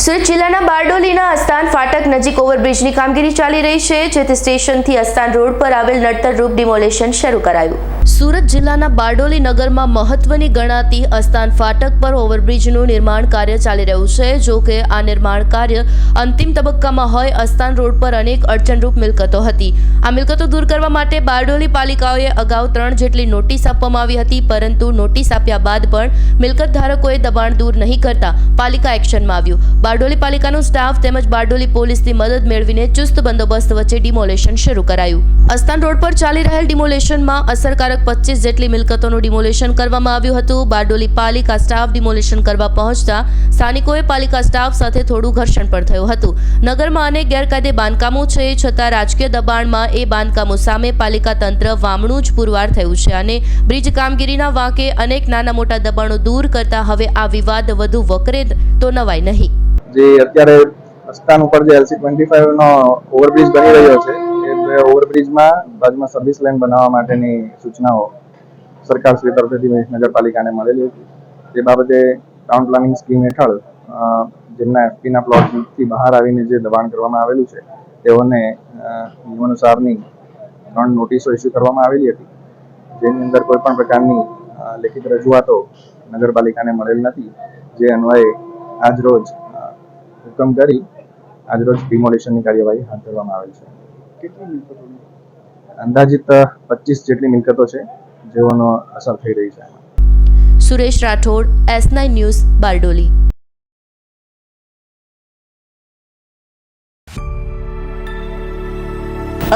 સુરત જિલ્લાના બારડોલીના અસ્તાન ફાટક નજીક ઓવરબ્રિજની કામગીરી ચાલી રહી છે, જેથી સ્ટેશનથી અસ્તાન રોડ પર આવેલ નડતર રૂપ ડિમોલેશન શરૂ કરાયું. સુરત જિલ્લાના બારડોલી નગરમાં મહત્વની ગણાતી અસ્તાન ફાટક પર ઓવરબ્રિજનું નિર્માણ કાર્ય ચાલી રહ્યું છે. જો કે આ નિર્માણ કાર્ય અંતિમ તબક્કામાં હોય અસ્તાન રોડ પર અનેક અડચણરૂપ મિલકતો હતી. આ મિલકતો દૂર કરવા માટે બારડોલી પાલિકાઓએ અગાઉ ત્રણ જેટલી નોટિસ આપવામાં આવી હતી, પરંતુ નોટિસ આપ્યા બાદ પણ મિલકત ધારકોએ દબાણ દૂર નહીં કરતા પાલિકા એક્શનમાં આવ્યું. બારડોલી પાલિકાનો સ્ટાફ તેમજ બારડોલી પોલીસની મદદ મેળવીને ચુસ્ત બંદોબસ્ત વચ્ચે ડિમોલેશન શરૂ કરાયું. અસ્તાન રોડ પર ચાલી રહેલ ડિમોલેશનમાં અસરકારક પચીસ જેટલી મિલકતોનું ડિમોલેશન કરવામાં આવ્યું હતું. બારડોલી પાલિકા સ્ટાફ ડિમોલેશન કરવા પહોંચતા સ્થાનિકોએ પાલિકા સ્ટાફ સાથે થોડું ઘર્ષણ પણ થયું હતું. નગરમાં અનેક ગેરકાયદે બાંધકામો છે, છતાં રાજકીય દબાણમાં એ બાંધકામો સામે પાલિકા તંત્ર વામણું જ પુરવાર થયું છે અને બ્રિજ કામગીરીના વાંકે અનેક નાના મોટા દબાણો દૂર કરતા હવે આ વિવાદ વધુ વકરે તો નવાય નહીં. જે અત્યારે રસ્તાન ઉપર જે એલસી ટ્વેન્ટી ફાઈવ નો ઓવરબ્રિજ બની રહ્યો છે ઓવરબ્રિજમાં બાજુમાં સર્વિસ લાઇન બનાવવા માટેની સૂચનાઓ સરકાર શ્રી તરફથી નગરપાલિકાને મળેલી હતી. તે બાબતે ટાઉન પ્લાનિંગ સ્કીમ હેઠળ જેમના એફપીના પ્લોટથી બહાર આવીને જે દબાણ કરવામાં આવેલું છે, તેઓને નિયમાનુસારની ત્રણ નોટિસો ઇસ્યુ કરવામાં આવેલી હતી. જેની અંદર કોઈ પણ પ્રકારની લેખિત રજૂઆતો નગરપાલિકાને મળેલ નથી. જે અન્વયે આજ રોજ હુકમ કરી આજરોજ ડિમોલિશનની કાર્યવાહી હાથ ધરવામાં આવેલ છે. અંદાજિત પચીસ જેટલી મિલકતો છે જેઓનો અસર થઈ રહી છે. Suresh Rathod S nine news Bardoli.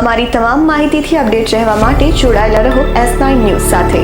અમારી તમામ માહિતીથી અપડેટ રહેવા માટે જોડાયેલા રહો એસ નાઇન ન્યૂઝ સાથે.